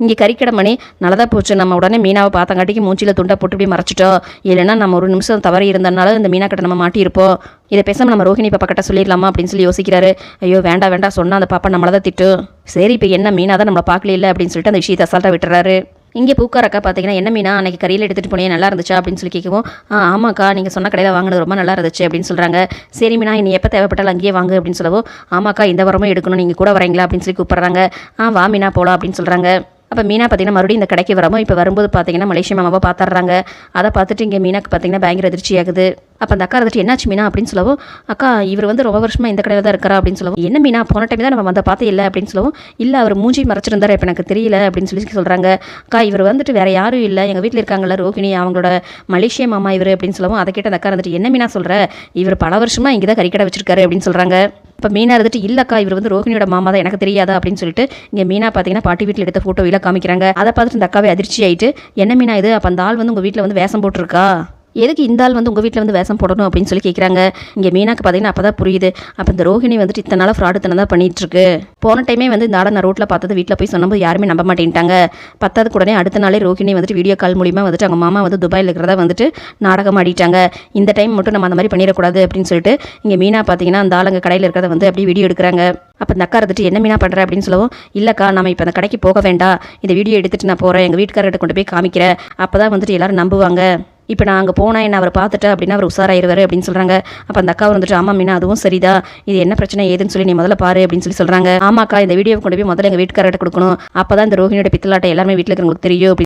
இங்கே கறிக்கடை மணி நல்லதாக போச்சு. நம்ம உடனே மீனாவை பார்த்தங்காட்டிக்கு மூஞ்சியில் துண்டை போட்டு இப்படி மறைச்சிட்டோம். இல்லைன்னா நம்ம ஒரு நிமிஷம் தவறி இருந்தனால இந்த மீனா கிட்ட நம்ம மாட்டியிருப்போம். இதை பேசாமல் நம்ம ரோஹிணி பாப்பா கிட்ட சொல்லிடலாமா அப்படின்னு சொல்லி யோசிக்கிறாரு. ஐயோ வேண்டாம் வேண்டாம் சொன்னால் அந்த பாப்பா நம்மளை தான் திட்டும். சரி இப்போ என்ன மீனா தான் நம்மளை பார்க்கல இல்லை அப்படின்னு சொல்லிட்டு அந்த விஷயத்தை அசால்ட்டாக விட்டுறாரு. இங்கே பூக்காரக்கா பார்த்தீங்கன்னா என்ன மீனா அன்றைக்கி கறியில் எடுத்துகிட்டு போனே நல்லா இருந்துச்சா? அப்படின்னு சொல்லி கேட்கவும் ஆ ஆமாக்கா நீங்கள் சொன்ன கடையில் வாங்கினது ரொம்ப நல்லா இருந்துச்சு அப்படின்னு சொல்கிறாங்க சரி மீனா நீ எப்போ தேவைப்பட்டாலும் அங்கேயே வாங்கு அப்படின்னு சொல்லவும் ஆமாக்கா இந்த வாரமும் எடுக்கணும் நீங்கள் கூட வரீங்களா? அப்படின்னு சொல்லி கூப்பிட்றாங்க. ஆ வா மீனா போகலாம் அப்படின்னு சொல்கிறாங்க அப்போ மீனா பார்த்தீங்கன்னா மறுபடியும் இந்த கடைக்கு வரமோ இப்போ வரும்போது பார்த்தீங்கன்னா மலேசியா மாமாவை பார்த்துட்றாங்க அதை பார்த்துட்டு இங்கே மீனாக்கு பார்த்தீங்கன்னா பயங்கர அதிர்ச்சி ஆகுது. அப்போ அந்த அக்கா வந்துட்டு என்னாச்சு மீனா? அப்படின்னு சொல்லவும் அக்கா இவர் வந்து ரொம்ப வருஷமாக இந்த கடையில் தான் இருக்கிறா அப்படின்னு சொல்லவும் என்ன மீனா போன டைம் தான் நம்ம வந்த பார்த்து இல்லை? அப்படின்னு சொல்லவும் இல்லை அவர் மூஞ்சி மறைச்சிருந்தார்? இப்போ எனக்கு தெரியல. அப்படின்னு சொல்லி சொல்கிறாங்க அக்கா இவர் வந்துட்டு வேறு யாரும் இல்லை. எங்கள் வீட்டில் இருக்காங்கல்ல ரோகிணி அவங்களோட மலேசிய மாமா இவர். அப்படின்னு சொல்லவும் அதை கேட்ட அந்த அக்கா வந்துட்டு என்ன மீனா சொல்கிற இவர் பல வருஷமாக இங்கே தான் கறிக்கடை வச்சிருக்காரு. அப்படின்னு சொல்கிறாங்க இப்போ மீனா இருந்துட்டு இல்லக்கா இவர் வந்து ரோஹினியோட மாமா தான் எனக்கு தெரியாதா? அப்படின்னு சொல்லிட்டு இங்கே மீனா பார்த்தீங்கன்னா பாட்டி வீட்டில் எடுத்த ஃபோட்டோ காமிக்கிறாங்க. அதை பார்த்துட்டு இந்த அக்காவே அதிர்ச்சி ஆயிட்டு என்ன மீனா இது? அப்போ அந்த ஆள் வந்து உங்கள் வீட்டில் வந்து வேஷம் போட்டிருக்கா? எதுக்கு இந்த ஆள் வந்து உங்கள் வீட்டில் வந்து வேஷம் போடணும் அப்படின்னு சொல்லி கேட்குறாங்க இங்கே மீனாக்கு பார்த்தீங்கன்னா அப்போ தான் புரியுது. அப்போ இந்த ரோஹிணி வந்துட்டு இத்தனை நாள் ஃப்ராடு தனம் தான் பண்ணிகிட்ருக்கு போன டைமே வந்து இந்த ஆளை நான் ரோட்டில் பார்த்தது வீட்டில் போய் சொன்னபோது யாருமே நம்ப மாட்டேன்ட்டாங்க. பத்தாவது உடனே அடுத்த நாளே ரோஹிணி வந்துட்டு வீடியோ கால் மூலிமா வந்துட்டு அவங்க மாமா வந்து துபாயில் இருக்கிறதா வந்துட்டு நாடகம் ஆடிட்டாங்க. இந்த டைம் மட்டும் நம்ம அந்த மாதிரி பண்ணிடக்கூடாது அப்படின்னு சொல்லிட்டு இங்கே மீனா பார்த்தீங்கன்னா அந்த ஆளுங்க கடையில் இருக்கிறத வந்து அப்படியே வீடியோ எடுக்கிறாங்க. அப்போ இந்த அக்கா இருந்துட்டு என்ன மீனா பண்ணுற அப்படின்னு சொல்லவும் இல்லைக்கா நம்ம இப்போ அந்த கடைக்கு போக வேண்டாம். இந்த வீடியோ எடுத்துட்டு நான் போகிறேன் எங்கள் வீட்டுக்காரர்கிட்ட கொண்டு போய் காமிக்கிறேன். அப்போ தான் வந்துட்டு எல்லோரும் நம்புவாங்க. இப்போ நான் அங்கே போனால் என்ன அவர் பார்த்துட்டேன் அப்படின்னா அவர் உஷாராயிருவார் அப்படின்னு சொல்கிறாங்க அப்போ அந்த அக்கா வந்துட்டு ஆமா மீனா அதுவும் சரிதா. இது என்ன பிரச்சனை ஏதுன்னு சொல்லி நீ முதல்ல பாரு அப்படின்னு சொல்லி சொல்கிறாங்க ஆமாக்கா இந்த வீடியோ கொண்டு போய் முதல்ல எங்கள் வீட்டுக்காரர்கிட்ட கொடுக்கணும். அப்போ தான் இந்த ரோஹிணியோட பித்தலாட்டை எல்லாருமே வீட்டில் இருக்கிறவங்களுக்கு தெரியும் அப்படி